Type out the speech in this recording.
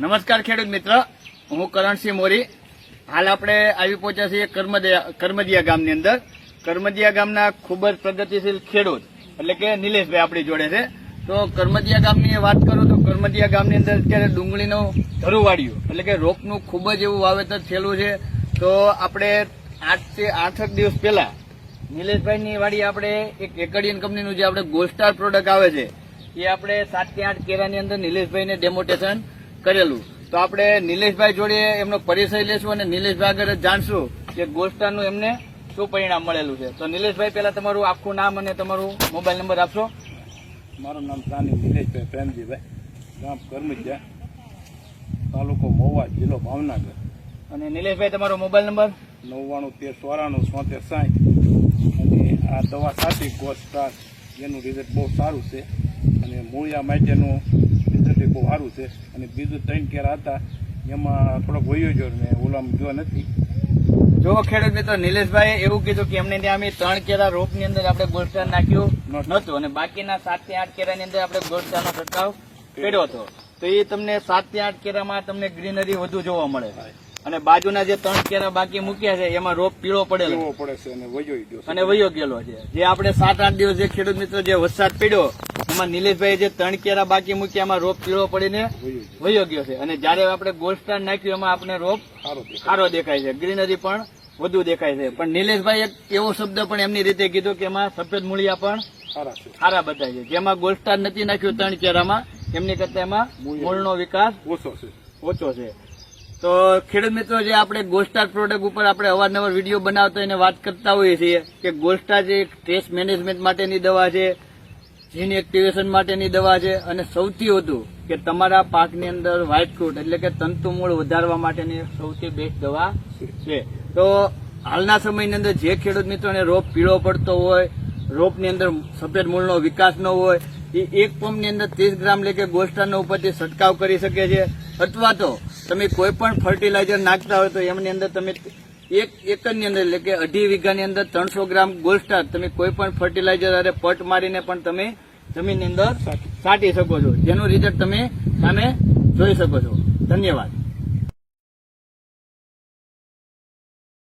નમસ્કાર ખેડૂત મિત્ર. હું કરણસિંહ મોરી. હાલ આપણે આવી પહોંચ્યા છીએ કર્મદિયા કર્મદિયા ગામની અંદર. કર્મદિયા ગામના ખૂબ જ પ્રગતિશીલ ખેડૂત, એટલે કે નિલેશભાઈ આપણી જોડે છે. તો કર્મદિયા ગામની વાત કરું તો કર્મદિયા ગામની અંદર અત્યારે ડુંગળીનું ધરુવાડ્યું, એટલે કે રોપનું ખૂબ જ એવું વાવેતર થયેલું છે. તો આપણે આઠથી આઠક દિવસ પહેલા નિલેશભાઈની વાડી આપણે એક એકડિયન કંપનીનું જે આપણે ગોલ્ડ પ્રોડક્ટ આવે છે, એ આપણે સાત કે આઠ કેરાની અંદર નિલેશભાઈને ડેમોટેશન કરેલું. તો આપણે નિલેશભાઈ જોડે એમનો પરિચય લેશું અને નિલેશભાઈ આગળ જાણશું કે ગોસ્ટાનું એમને શું પરિણામ મળેલું છે. તો નિલેશભાઈ પહેલા તમારું આખું નામ અને તમારું મોબાઈલ નંબર આપશો? મારું નામ સાની નિલેશભાઈ પ્રેમજીભાઈ. ગામ કરમજિયા તાલુકો મોવા જિલ્લો ભાવનગર. અને નિલેશભાઈ તમારો મોબાઈલ નંબર? નવ્વાણું તેર ચોરાણું છોતેર સાઠ અને આ દવા સાચી ગોસ્ટાર સ્ટાર એનું રિઝલ્ટ બહુ સારું છે. અને મૂળિયા માટેનું રિઝલ્ટ બહુ સારું છે. અને બીજું ત્રણ કેરા હતા એમાં થોડોક વયો જો ને ઓલામાં જો નથી. જો ખેડૂત મિત્રો નિલેશભાઈ એવું કીધું કે એમને ત્યાં અમે ત્રણ કેરા રોપની અંદર આપણે ગોલ્ડ નાખ્યું નહોતું. અને બાકીના સાતથી આઠ કેરાની અંદર આપણે ગોલ્ડ નો છંટકાવ કર્યો હતો. તો એ તમને સાતથી આઠ કેરામાં તમને ગ્રીનરી વધુ જોવા મળે. અને બાજુના જે ત્રણ કેરા બાકી મૂક્યા છે એમાં રોપ પીળો પડેલો પડે છે અને વયો ગયો અને વયો ગયેલો છે. જે આપણે સાત આઠ દિવસ જે ખેડૂત મિત્રો જે વરસાદ પડ્યો એમાં નિલેશભાઈ જે ત્રણ કેરા બાકી મૂકી એમાં રોપ પીળો પડીને વયો ગયો છે. અને જયારે આપણે ગોલ્ડ સ્ટાર નાખ્યું એમાં આપણે રોપ સારો દેખાય. છે. ગ્રીનરી પણ વધુ દેખાય છે. પણ નિલેશભાઈ એક એવો શબ્દ પણ એમની રીતે કીધો કે એમાં સફેદ મૂળિયા પણ સારા બતાય છે. જેમાં ગોલ્ડ સ્ટાર નથી નાખ્યું ત્રણ કેરામાં એમની કરતા એમાં. મૂળનો વિકાસ ઓછો છે. ઓછો છે. તો ખેડૂત મિત્રો જે આપણે ગોલ્ડસ્ટાર પ્રોડક્ટ ઉપર આપણે અવારનવાર વીડિયો બનાવતા એને વાત કરતા હોઈએ છીએ કે ગોલ્ડસ્ટાર જે સ્ટ્રેસ મેનેજમેન્ટ માટેની દવા છે જીન એક્ટિવેશન માટેની દવા છે અને સૌથી વધુ કે તમારા પાકની અંદર વ્હાઇટ ફ્રૂટ એટલે કે તંતુ મૂળ વધારવા માટેની સૌથી બેસ્ટ દવા છે. તો હાલના સમયની અંદર જે ખેડૂત મિત્રોને રોપ પીળો પડતો હોય, રોપની અંદર સફેદ મૂળનો વિકાસ ન હોય, એ એક પંપની અંદર ત્રીસ ગ્રામ લેકે ગોસ્ટાનો ઉપરથી છંટકાવ કરી શકે છે. અથવા તો તમે કોઈ પણ ફર્ટિલાઇઝર નાખતા હોય તો એમની અંદર તમે એક એકરની અંદર એટલે કે અઢી વીઘાની અંદર ત્રણસો ગ્રામ ગોલ્ડ તમે કોઈ પણ ફર્ટિલાઇઝર અરે પટ મારીને પણ તમે જમીનની અંદર સાટી શકો છો. જેનું રિઝલ્ટ તમે સામે જોઈ શકો છો. ધન્યવાદ.